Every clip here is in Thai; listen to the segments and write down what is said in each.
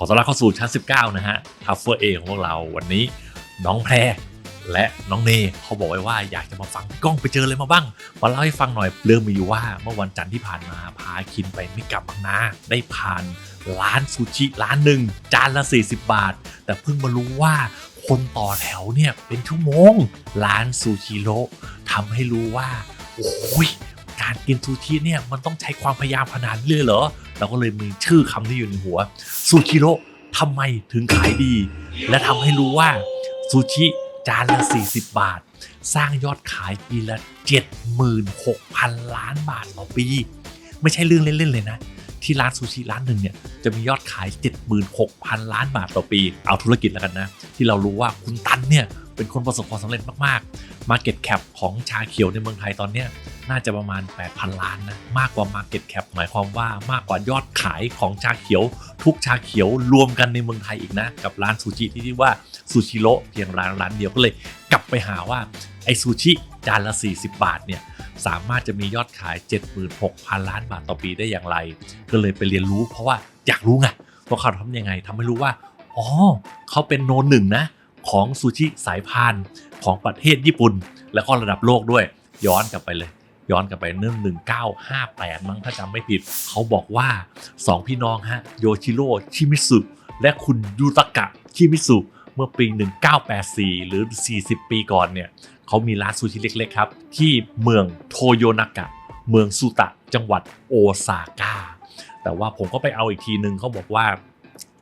อต้อนรับเข้าสู่ชั้น 19 นะฮะทัฟเฟอร์เอของพวกเราวันนี้น้องแพรและน้องเนเขาบอกไว้ว่าอยากจะมาฟังพี่ก้องไปเจออะไรมาบ้างมาเล่าให้ฟังหน่อยเรื่องมีอยู่ว่าเมื่อวันจันทร์ที่ผ่านมาพาคินไปไมิกลับบางนาได้ผ่านร้านซูชิร้านหนึ่งจานละ 40 บาท แต่เพิ่งมารู้ว่าคนต่อแถวเนี่ยเป็นชั่วโมง ร้านซูชิโร่ทำให้รู้ว่าโอ้ย กินซูชิเนี่ยมันต้องใช้ความพยายามขนาดนี้เลยเหรอเราก็เลยมีชื่อคำที่อยู่ในหัวซูชิโร่ทำไมถึงขายดี และทำให้รู้ว่าซูชิจานละ 40 บาท สร้างยอดขายปีละ 76,000 ล้านบาทต่อปี ไม่ใช่เรื่องเล่น ๆ เลยนะ ที่ร้านซูชิร้านหนึ่งเนี่ยจะมียอดขาย 76,000 ล้านบาทต่อปี เอาธุรกิจแล้วกันนะ ที่เรารู้ว่าคุณตันเนี่ยเป็นคนประสบความสำเร็จมาก ๆ Market Cap ของชาเขียวในเมืองไทยตอนเนี้ย น่าจะประมาณ 8,000 ล้านนะมากกว่า Market Cap หมายความว่ามากกว่ายอดขายของชาเขียว ทุกชาเขียวรวมกันในเมืองไทยอีกนะ กับร้านซูชิที่ชื่อว่าซูชิโร่เพียงร้านร้านเดียวก็เลยกลับไปหาว่าไอซูชิจานละ 40 บาทเนี่ยสามารถจะมียอดขาย 76,000 ล้านบาทต่อปีได้อย่างไร ก็เลยไปเรียนรู้เพราะว่าอยากรู้ไงว่าเขาทำยังไงทำให้รู้ว่าอ๋อเขาเป็นโนหนึ่งนะของซูชิสายพานของประเทศญี่ปุ่น แล้วก็ระดับโลกด้วยย้อนกลับไปเลย ย้อนกลับไปเนื่อง1958 มั้งถ้าจำไม่ผิด เขาบอกว่า 2 พี่น้องฮะโยชิโร่ชิมิสุและคุณยูตะกะชิมิสุเมื่อปี 1984 หรือ 40 ปีก่อนเนี่ยเขามีร้านซูชิเล็กๆครับ ที่เมืองโทโยนากะ เมืองซูตะ จังหวัดโอซาก้า แต่ว่าผมก็ไปเอาอีกทีนึงเขาบอกว่า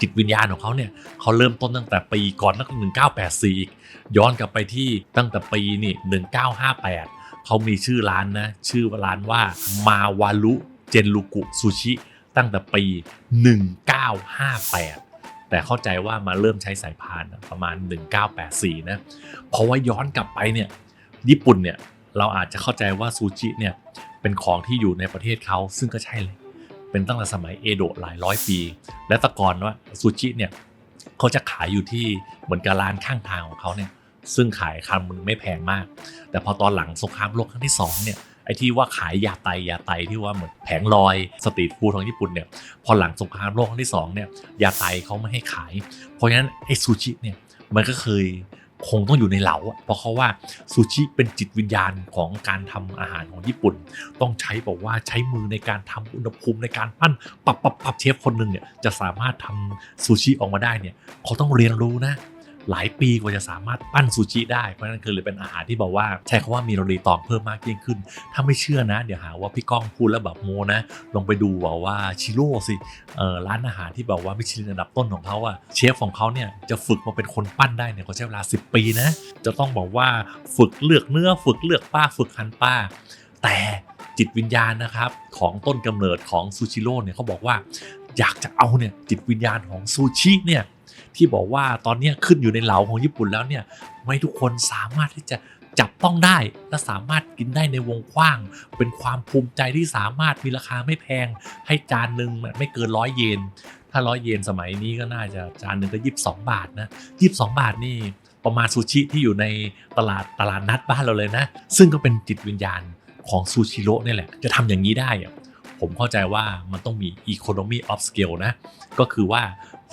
จิตวิญญาณของเขาเนี่ยเขาเริ่มต้นตั้งแต่ปีก่อนตั้งแต่1984 อีก ย้อนกลับไปที่ตั้งแต่ปีนี่1958 เขามีชื่อร้านนะ ชื่อร้านว่ามาวารุเจนลูกุซูชิตั้งแต่ปี 1958 แต่เข้าใจว่ามาเริ่มใช้สายพานประมาณ 1984 นะ เพราะว่าย้อนกลับไปเนี่ยญี่ปุ่นเนี่ยเราอาจจะเข้าใจว่าซูชิเนี่ยเป็นของที่อยู่ในประเทศเขาซึ่งก็ใช่เลย เป็นตั้งแต่สมัยเอโดะหลายร้อยปี และตะกอนว่าซูชิเนี่ยเขาจะขายอยู่ที่เหมือนกับร้านข้างทางของเขาเนี่ย ซึ่งขายคำมึงไม่แพงมาก แต่พอตอนหลังสงครามโลกครั้งที่สองเนี่ยไอ้ที่ว่าขายยาไตยาไตที่ว่าเหมือนแผงลอยสตรีทฟู้ดของญี่ปุ่นเนี่ยพอหลังสงครามโลกครั้งที่สองเนี่ยยาไตเขาไม่ให้ขาย เพราะฉะนั้นไอ้ซูชิเนี่ยมันก็เคยคงต้องอยู่ในเหลาเพราะเขาว่าซูชิเป็นจิตวิญญาณของการทำอาหารของญี่ปุ่น ต้องใช้บอกว่าใช้มือในการทำอุณหภูมิในการปั้นปรับปรับปรับเชฟคนหนึ่งเนี่ยจะสามารถทำซูชิออกมาได้เนี่ยเขาต้องเรียนรู้นะ หลายปีกว่าจะสามารถปั้นซูชิได้ เพราะนั้นคือเลยเป็นอาหารที่บอกว่าใช้คาว่ามีแคลอรี่ต่อเพิ่มมากยิ่งขึ้น ถ้าไม่เชื่อนะ เดี๋ยวหาว่าพี่ก้องพูดแล้วแบบโมนะลองไปดูบอกว่าชิโร่สิร้านอาหารที่แบบว่ามิชลินอันดับต้นของเขาอะเชฟของเขาเนี่ยจะฝึกมาเป็นคนปั้นได้เนี่ยเขาใช้เวลา 10 ปีนะ จะต้องบอกว่าฝึกเลือกเนื้อฝึกเลือกป้าฝึกหั่นป้าแต่ จิตวิญญาณนะครับ ของต้นกำเนิดของซูชิโร่เนี่ยเขาบอกว่าอยากจะเอาเนี่ยจิตวิญญาณของซูชิเนี่ยที่บอกว่าตอนนี้ขึ้นอยู่ในเหลาของญี่ปุ่นแล้วเนี่ยไม่ทุกคนสามารถที่จะจับต้องได้และสามารถกินได้ในวงกว้าง เป็นความภูมิใจที่สามารถมีราคาไม่แพง ให้จานหนึ่งไม่เกินร้อยเยนถ้าร้อยเยนสมัยนี้ก็น่าจะจานหนึ่งก็ยีิบสองบาทนะยีิบสองบาทนี่ประมาณซูชิที่อยู่ในตลาดตลาดนัดบ้านเราเลยนะ ซึ่งก็เป็นจิตวิญญาณ ของซูชิโร่นี่แหละ จะทำอย่างนี้ได้ผมเข้าใจว่ามันต้องมี economy of scale นะ ก็คือว่า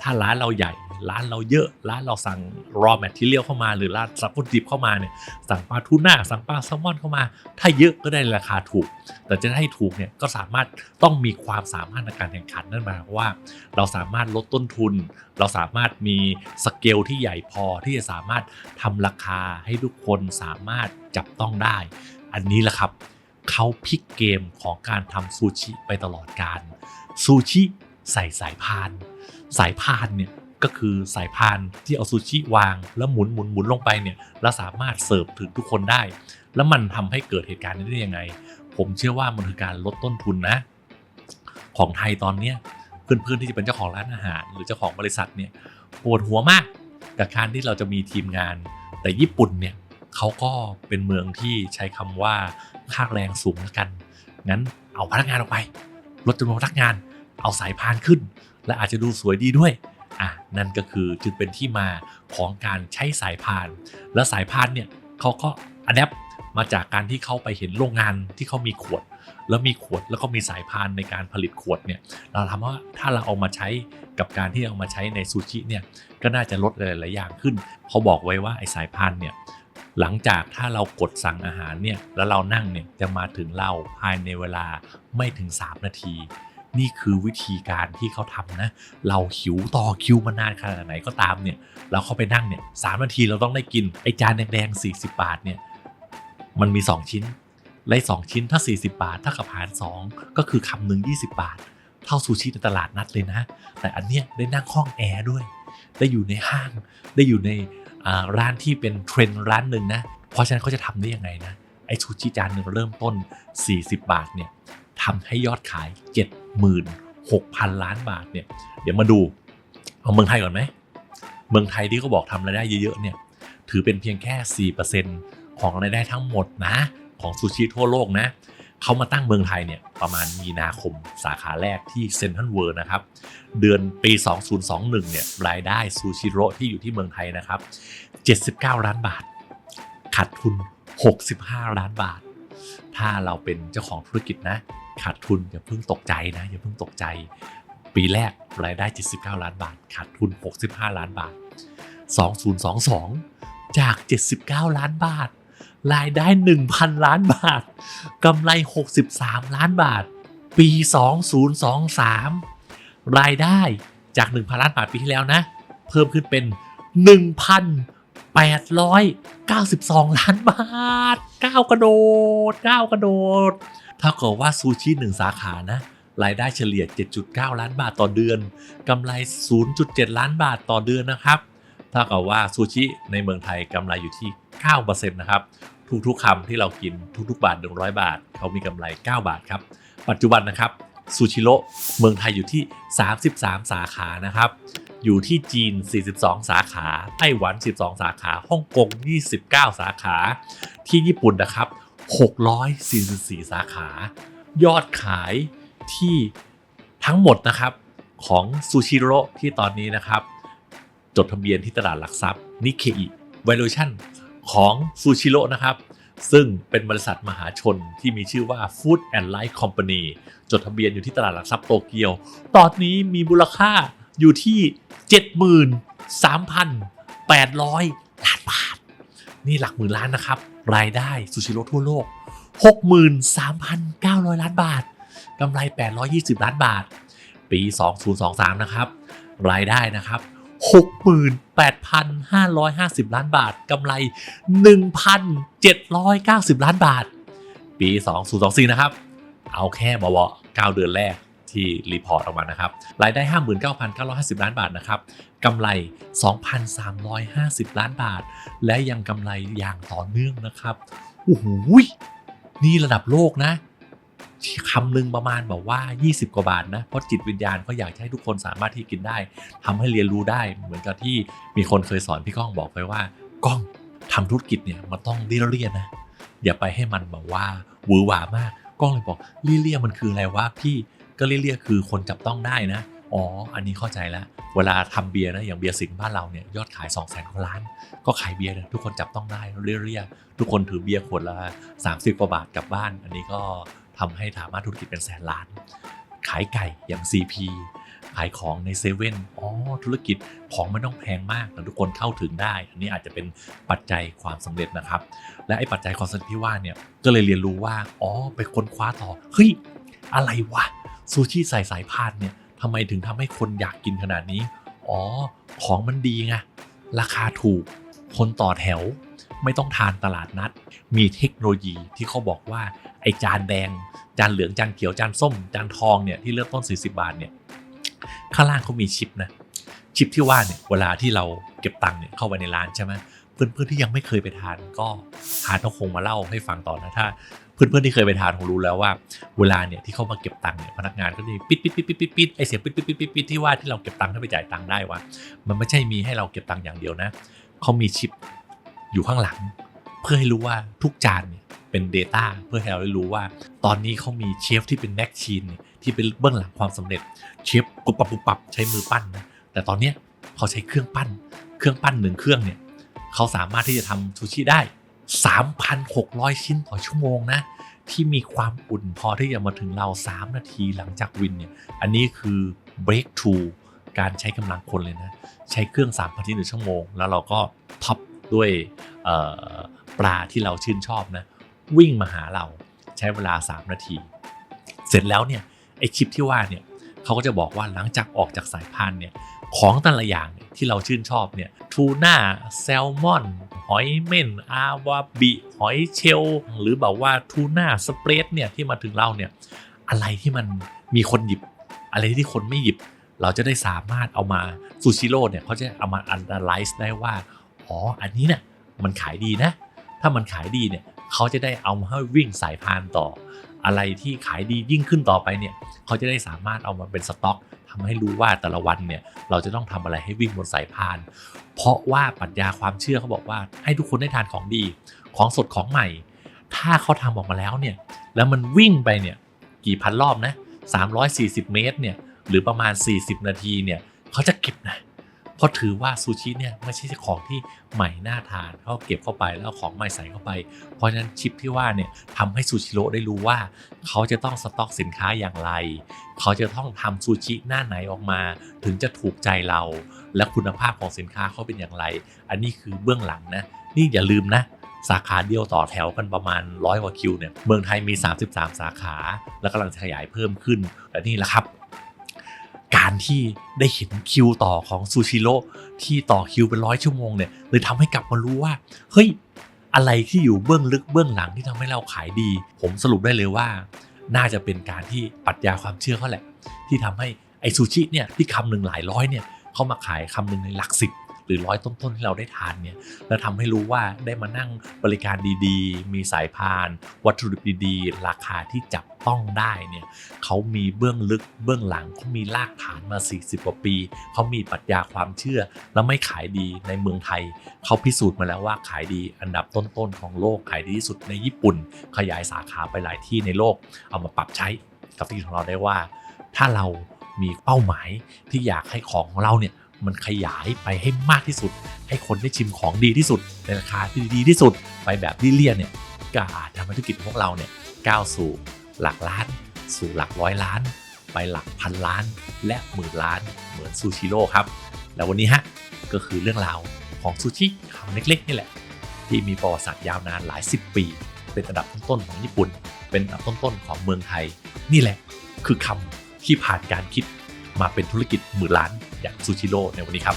ถ้าร้านเราใหญ่ ร้านเราเยอะ ร้านเราสั่ง raw material เข้ามา หรือร้านสั่งวัตถุดิบเข้ามาเนี่ยสั่งปลาทูน่าสั่งปลาแซลมอนเข้ามา ถ้าเยอะก็ได้ราคาถูก แต่จะให้ถูกเนี่ยก็สามารถต้องมีความสามารถในการแข่งขันนั่นหมายความว่า เราสามารถลดต้นทุน เราสามารถมีสเกลที่ใหญ่พอที่จะสามารถทำราคาให้ทุกคนสามารถจับต้องได้ อันนี้แหละครับ เขาพลิกเกมของการทำซูชิไปตลอดการซูชิใส่สายพาน สายพานเนี่ยก็คือสายพานที่เอาซูชิวาง แล้วหมุนหมุนหมุนลงไปเนี่ยแล้วสามารถเสิร์ฟถึงทุกคนได้ แล้วมันทำให้เกิดเหตุการณ์นี้ได้ยังไง ผมเชื่อว่ามันคือการลดต้นทุนนะ ของไทยตอนเนี้ยเพื่อนๆที่จะเป็นเจ้าของร้านอาหาร หรือเจ้าของบริษัทเนี่ยปวดหัวมากกับการที่เราจะมีทีมงาน แต่ญี่ปุ่นเนี่ย เขาก็เป็นเมืองที่ใช้คำว่าค่าแรงสูงแล้วกัน งั้นเอาพนักงานออกไป ลดจำนวนพนักงาน เอาสายพานขึ้น และอาจจะดูสวยดีด้วยอะนั่นก็คือจึงเป็นที่มาของการใช้สายพาน และสายพานเนี่ยเขาก็อัดแอปมาจากการที่เขาไปเห็นโรงงานที่เขามีขวด แล้วมีขวดแล้วก็มีสายพานในการผลิตขวดเนี่ยเราทำว่าถ้าเราเอามาใช้กับการที่เอามาใช้ในซูชิเนี่ยก็น่าจะลดหลายๆอย่างขึ้นเขาบอกไว้ว่าไอ้สายพานเนี่ย หลังจากถ้าเรากดสั่งอาหารเนี่ยแล้วเรานั่งเนี่ยจะมาถึงเราภายในเวลาไม่ถึง 3 นาที นี่คือวิธีการที่เขาทำนะ เราหิวต่อคิวมานานขนาดไหนก็ตามเนี่ยเราเข้าไปนั่งเนี่ยสนาทีเราต้องได้กินไอจานแดงๆ40 บาทเนี่ยมันมี 2 ชิ้นไล่2ชิ้นถ้า 40 บาท ถ้ากับหาร 2 ก็คือคำหนึ่ง20 บาท เท่าซูชิในตลาดนัดเลยนะ แต่อันเนี้ยได้นั่งห้องแอร์ด้วย ได้อยู่ในห้าง ได้อยู่ใน ร้านที่เป็นเทรนด์ร้านหนึ่งนะ เพราะฉะนั้นเขาจะทำได้ยังไงนะ ไอ้ซูชิจานหนึ่งเริ่มต้น 40 บาทเนี่ยทำให้ยอดขาย 76,000 ล้านบาทเนี่ย เดี๋ยวมาดู เอาเมืองไทยก่อนไหม เมืองไทยที่เขาบอกทำรายได้เยอะๆเนี่ย ถือเป็นเพียงแค่ 4%ของรายได้ทั้งหมดนะ ของซูชิทั่วโลกนะ เขามาตั้งเมืองไทยเนี่ยประมาณมีนาคมสาขาแรกที่เซนทรัลเวิร์นะครับ เดือนปี 2021 เนี่ยรายได้ซูชิโร่ที่อยู่ที่เมืองไทยนะครับ 79 ล้านบาท ขาดทุน 65 ล้านบาท ถ้าเราเป็นเจ้าของธุรกิจนะ ขาดทุนอย่าเพิ่งตกใจนะอย่าเพิ่งตกใจ ปีแรกรายได้ 79 ล้านบาท ขาดทุน 65 ล้านบาท 2022 จาก 79 ล้านบาท รายได้ 1,000 ล้านบาท กำไร 63 ล้านบาท ปี 2023 รายได้จาก 1,000 ล้านบาทปีที่แล้วนะ เพิ่มขึ้นเป็น 1,892 ล้านบาท ก้าวกระโดดก้าวกระโดด ถ้าเกิดว่าซูชิหนึ่งสาขานะ รายได้เฉลี่ย 7.9 ล้านบาทต่อเดือน กำไร 0.7 ล้านบาทต่อเดือนนะครับ ถ้ากับว่าซูชิในเมืองไทยกำไรอยู่ที่ 9%นะครับทุกๆคำที่เรากินทุกๆ บาท100 บาท เขามีกำไร 9 บาทครับ ปัจจุบันนะครับซูชิโร่เมืองไทยอยู่ที่ 33 สาขานะครับ อยู่ที่จีน 42 สาขา ไต้หวัน 12 สาขาฮ่องกง 29 สาขา ที่ญี่ปุ่นนะครับ 644 สาขา ยอดขายที่ทั้งหมดนะครับของซูชิโร่ที่ตอนนี้นะครับ จดทะเบียนที่ตลาดหลักทรัพย์นิเคอิ valuation ของซูชิโร่นะครับ ซึ่งเป็นบริษัทมหาชนที่มีชื่อว่า Food and Life Company จดทะเบียนอยู่ที่ตลาดหลักทรัพย์โตเกียว ตอนนี้มีมูลค่าอยู่ที่ 73,800ล้านบาท นี่หลักหมื่นล้านนะครับ รายได้ซูชิโร่ทั่วโลก 63,900 ล้านบาทกำไร 820 ล้านบาท ปี 2023 นะครับ รายได้นะครับ 68,550 ล้านบาทกำไร 1,790 ล้านบาท ปี 2024 นะครับ เอาแค่บว9เดือนแรกที่รีพอร์ตออกมานะครับ รายได้ 59,950 ล้านบาทนะครับ กำไร 2,350 ล้านบาท และยังกำไรอย่างต่อเนื่องนะครับ โอ้โห นี่ระดับโลกนะ คำหนึ่งประมาณแบบว่า 20 กว่าบาทนะเพราะจิตวิญญาณเขาอยากให้ทุกคนสามารถที่กินได้ทำให้เรียนรู้ได้ เหมือนกับที่มีคนเคยสอนพี่ก้องบอกไปว่าก้องทำธุรกิจเนี่ยมันต้องเลี่ยๆนะ อย่าไปให้มันแบบว่าหวือหวามากก้องเลยบอกเลี่ยมันคืออะไรวะพี่ก็เลี่ยคือคนจับต้องได้นะอ๋อ อันนี้เข้าใจแล้ว เวลาทำเบียร์นะ อย่างเบียร์สิงห์บ้านเราเนี่ยยอดขาย 2 0 0 0 0 0กว่าล้าน ก็ขายเบียร์เนี่ยทุกคนจับต้องได้เลี่ยๆ ทุกคนถือเบียร์ขวดละ30 กว่าบาทกลับบ้าน อันนี้ก็ ทำให้สามารถธุรกิจเป็นแสนล้าน ขายไก่อย่าง CP ขายของในเซเว่นอ๋อ ธุรกิจของไม่ต้องแพงมากแต่ทุกคนเข้าถึงได้ อันนี้อาจจะเป็นปัจจัยความสำเร็จนะครับ และไอ้ปัจจัยความสำเร็จที่ว่าเนี่ย ก็เลยเรียนรู้ว่า อ๋อ ไปค้นคว้าต่อ เฮ้ย อะไรวะ ซูชิใส่สายพานเนี่ยทำไมถึงทำให้คนอยากกินขนาดนี้ อ๋อ ของมันดีไง ราคาถูก คนต่อแถว ไม่ต้องทานตลาดนัด มีเทคโนโลยีที่เขาบอกว่าไอจานแดง จานเหลืองจานเขียวจานส้ม จานทองเนี่ยที่เริ่มต้น 40 บาทเนี่ยข้างล่างเขามีชิปนะชิปที่ว่าเนี่ยเวลาที่เราเก็บตังค์เนี่ยเข้าไปในร้านใช่ไหมเพื่อนๆที่ยังไม่เคยไปทานก็ทานเขาคงมาเล่าให้ฟังต่อนะถ้าเพื่อนๆที่เคยไปทานคงรู้แล้วว่า เวลาเนี่ยที่เขามาเก็บตังค์เนี่ยพนักงานก็จะปิดปิดปิดปิดปิดปิดไอเสียงปิดปิดปิดปิดปิดที่ว่าที่เราเก็บตังค์ให้ไปจ่ายตังค์ได้วะมันไม่ใช่มีให้เราเก็บตังค์อย่างเดียวนะเขามีชิป อยู่ข้างหลัง เพื่อให้รู้ว่าทุกจานเนี่ยเป็น Data เพื่อให้เราได้รู้ว่า ตอนนี้เขามีเชฟที่เป็นแม็กชีนที่เป็นเบื้องหลังความสำเร็จเชฟปุบปับปุบปับใช้มือปั้นนะแต่ตอนเนี้ยเขาใช้เครื่องปั้น เครื่องปั้นหนึ่งเครื่องเนี่ยเขาสามารถที่จะทำซูชิได้ 3,600 ชิ้นต่อชั่วโมงนะที่มีความอุ่นพอที่จะมาถึงเรา 3 นาทีหลังจากวินเนี่ยอันนี้คือ breakthrough การใช้กำลังคนเลยนะ ใช้เครื่อง3,000ชิ้นต่อชั่วโมง แล้วเราก็ท็อป ด้วยปลาที่เราชื่นชอบนะวิ่งมาหาเราใช้เวลา 3 นาที เสร็จแล้วเนี่ยไอคลิปที่ว่าเนี่ยเขาก็จะบอกว่าหลังจากออกจากสายพานธุ์เนี่ยของแต่ละอย่างที่เราชื่นชอบเนี่ยทูน่าแซลมอน หอยเม่น อาวาบิ หอยเชลล์หรือแบบว่าทูน่าสเปรดเนี่ยที่มาถึงเราเนี่ยอะไรที่มันมีคนหยิบ อะไรที่คนไม่หยิบ เราจะได้สามารถเอามาซูชิโร่เนี่ยเขาจะเอามา analyze ได้ว่า อ๋อ อันนี้เนี่ยมันขายดีนะ ถ้ามันขายดีเนี่ยเขาจะได้เอามาให้วิ่งสายพานต่อ อะไรที่ขายดียิ่งขึ้นต่อไปเนี่ยเขาจะได้สามารถเอามาเป็นสต็อกทำให้รู้ว่าแต่ละวันเนี่ยเราจะต้องทำอะไรให้วิ่งบนสายพาน เพราะว่าปรัชญาความเชื่อเขาบอกว่าให้ทุกคนได้ทานของดี ของสดของใหม่ ถ้าเขาทำออกมาแล้วเนี่ยแล้วมันวิ่งไปเนี่ยกี่พันรอบนะ340 เมตรเนี่ยหรือประมาณ 40 นาทีเนี่ยเขาจะเก็บนะเราะถือว่าซูชิเนี่ยไม่ใช่ของที่ใหม่น่าทานเขาเก็บเข้าไปแล้วของใหม่ใส่เข้าไป เพราะฉะนั้นชิปที่ว่าเนี่ยทำให้ซูชิโร่ได้รู้ว่า เขาจะต้องสต็อกสินค้าอย่างไร เขาจะต้องทำซูชิหน้าไหนออกมา ถึงจะถูกใจเรา และคุณภาพของสินค้าเขาเป็นอย่างไร อันนี้คือเบื้องหลังนะนี่อย่าลืมนะสาขาเดียวต่อแถวกันประมาณร้อยกว่าคิวเนี่ย เมืองไทยมี 33 สาขา และกำลังจะขยายเพิ่มขึ้นและนี่แหละครับ การที่ได้เห็นคิวต่อของซูชิโร่ที่ต่อคิวเป็นร้อยชั่วโมงเนี่ยเลยทำให้กลับมารู้ว่าเฮ้ยอะไรที่อยู่เบื้องลึกเบื้องหลังที่ทำให้เราขายดี ผมสรุปได้เลยว่า น่าจะเป็นการที่ปรัชญาความเชื่อเขาแหละ ที่ทำให้ไอซูชิเนี่ยที่คำหนึ่งหลายร้อยเนี่ยเขามาขายคำหนึ่งในหลักสิบ หรือร้อยต้นๆที่เราได้ทานเนี่ยแล้วทำให้รู้ว่าได้มานั่งบริการดีๆ มีสายพาน วัตถุดิบดีๆ ราคาที่จับต้องได้เนี่ยเขามีเบื้องลึกเบื้องหลังเขามีรากฐานมา 40 กว่าปีเขามีปรัชญาความเชื่อ แล้วไม่ขายดีในเมืองไทยเขาพิสูจน์มาแล้วว่าขายดีอันดับต้นๆของโลกขายดีที่สุดในญี่ปุ่น ขยายสาขาไปหลายที่ในโลก เอามาปรับใช้กับที่ของเราได้ว่า ถ้าเรามีเป้าหมายที่อยากให้ของของเราเนี่ย มันขยายไปให้มากที่สุด ให้คนได้ชิมของดีที่สุด ในราคาที่ดีที่สุด ไปแบบที่เลี่ยนเนี่ยก็อาจทำให้ธุรกิจของพวกเราเนี่ยก้าวสู่หลักล้าน สู่หลักร้อยล้าน ไปหลักพันล้าน และหมื่นล้านเหมือนซูชิโร่ครับ แล้ววันนี้ฮะก็คือเรื่องราวของซูชิคำเล็กๆนี่แหละ ที่มีประวัติศาสตร์ยาวนานหลายสิบปี เป็นอันดับต้นๆของญี่ปุ่น เป็นอันดับต้นๆของเมืองไทย นี่แหละ คือคำที่ผ่านการคิดมาเป็นธุรกิจหมื่นล้าน อย่างซูชิโร่ในวันนี้ครับ